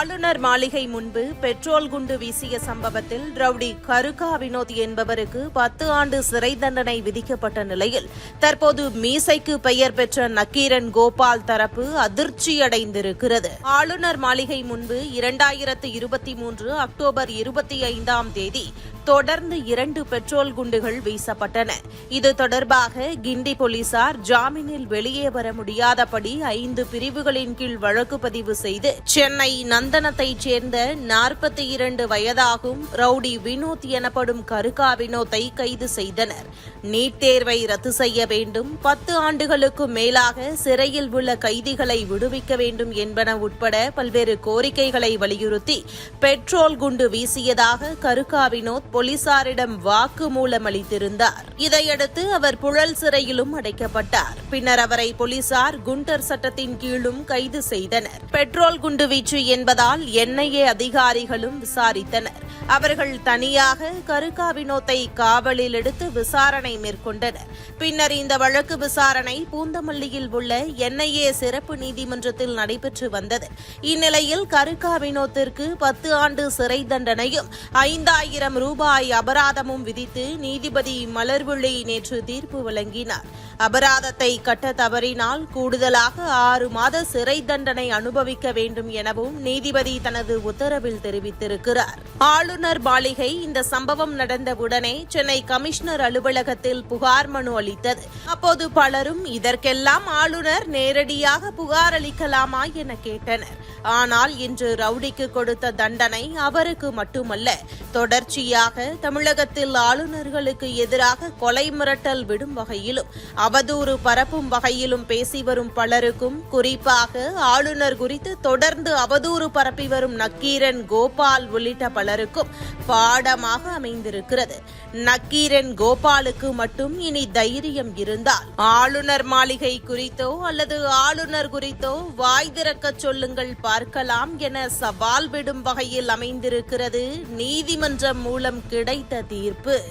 ஆளுநர் மாளிகை முன்பு பெட்ரோல் குண்டு வீசிய சம்பவத்தில் ரவுடி கருகா வினோத் என்பவருக்கு பத்து ஆண்டு சிறை தண்டனை விதிக்கப்பட்ட நிலையில் தற்போது மீசைக்கு பெயர் பெற்ற நக்கீரன் கோபால் தரப்பு அதிர்ச்சியடைந்திருக்கிறது. ஆளுநர் மாளிகை முன்பு இரண்டாயிரத்து இருபத்தி மூன்று அக்டோபர் இருபத்தி ஐந்தாம் தேதி தொடர்ந்து இரண்டு பெட்ரோல் குண்டுகள் வீசப்பட்டன. இது தொடர்பாக கிண்டி போலீசார் ஜாமீனில் வெளியே வர முடியாதபடி ஐந்து பிரிவுகளின் கீழ் வழக்கு பதிவு செய்து சென்னை நந்த சந்தனத்தைச் சேர்ந்த நாற்பத்தி இரண்டு வயதாகும் ரவுடி வினோத் எனப்படும் கருகா வினோத்தை கைது செய்தனர். நீட் தேர்வை ரத்து செய்ய வேண்டும். பத்து ஆண்டுகளுக்கு மேலாக சிறையில் உள்ள கைதிகளை விடுவிக்க வேண்டும் என்பன உட்பட பல்வேறு கோரிக்கைகளை வலியுறுத்தி பெட்ரோல் குண்டு வீசியதாக கருகா வினோத் போலீசாரிடம் வாக்குமூலம் அளித்திருந்தார். இதையடுத்து அவர் புழல் சிறையிலும் அடைக்கப்பட்டார். பின்னர் அவரை போலீசார் குண்டர் சட்டத்தின் கீழும் கைது செய்தனர். பெட்ரோல் குண்டு வீச்சு என்பதால் என்ஐஏ அதிகாரிகளும் விசாரித்தனர். அவர்கள் தனியாக கருக்கா வினோத்தை காவலில் எடுத்து விசாரணை மேற்கொண்டனர். பின்னர் இந்த வழக்கு விசாரணை பூந்தமல்லியில் உள்ள என்ஐஏ சிறப்பு நீதிமன்றத்தில் நடைபெற்று வந்தது. இந்நிலையில் கருக்கா வினோத்திற்கு பத்து ஆண்டு சிறை தண்டனையும் ஐந்தாயிரம் ரூபாய் அபராதமும் விதித்து நீதிபதி மலர்விழி நேற்று தீர்ப்பு வழங்கினார். அபராதத்தை கட்ட தவறினால் கூடுதலாக ஆறு மாத சிறை தண்டனை அனுபவிக்க வேண்டும் எனவும் நீதிபதி தனது உத்தரவில் தெரிவித்திருக்கிறார். ஆளுநர் பாளிகை இந்த சம்பவம் நடந்த உடனே சென்னை கமிஷனர் அலுவலகத்தில் புகார் மனு அளித்தது. அப்போது பலரும் இதற்கெல்லாம் ஆளுநர் நேரடியாக புகார் அளிக்கலாமா என கேட்டனர். ஆனால் இன்று ரவுடிக்கு கொடுத்த தண்டனை அவருக்கு மட்டுமல்ல. தொடர்ச்சியாக தமிழகத்தில் ஆளுநர்களுக்கு எதிராக கொலை மிரட்டல் விடும் வகையிலும் அவதூறு பரப்பும் வகையிலும் பேசி வரும் பலருக்கும் குறிப்பாக ஆளுநர் குறித்து தொடர்ந்து அவதூறு பரப்பி வரும் நக்கீரன் கோபால் உள்ளிட்ட பலருக்கும் பாடமாக அமைந்திருக்கிறது. நக்கீரன் கோபாலுக்கு மட்டும் இனி தைரியம் இருந்தால். ஆளுநர் மாளிகை குறித்தோ அல்லது ஆளுநர் குறித்தோ வாய் திறக்கச் சொல்லுங்கள் பார்க்கலாம் என சவால் விடும் வகையில் அமைந்திருக்கிறது நீதிமன்றம் மூலம் கிடைத்த தீர்ப்பு.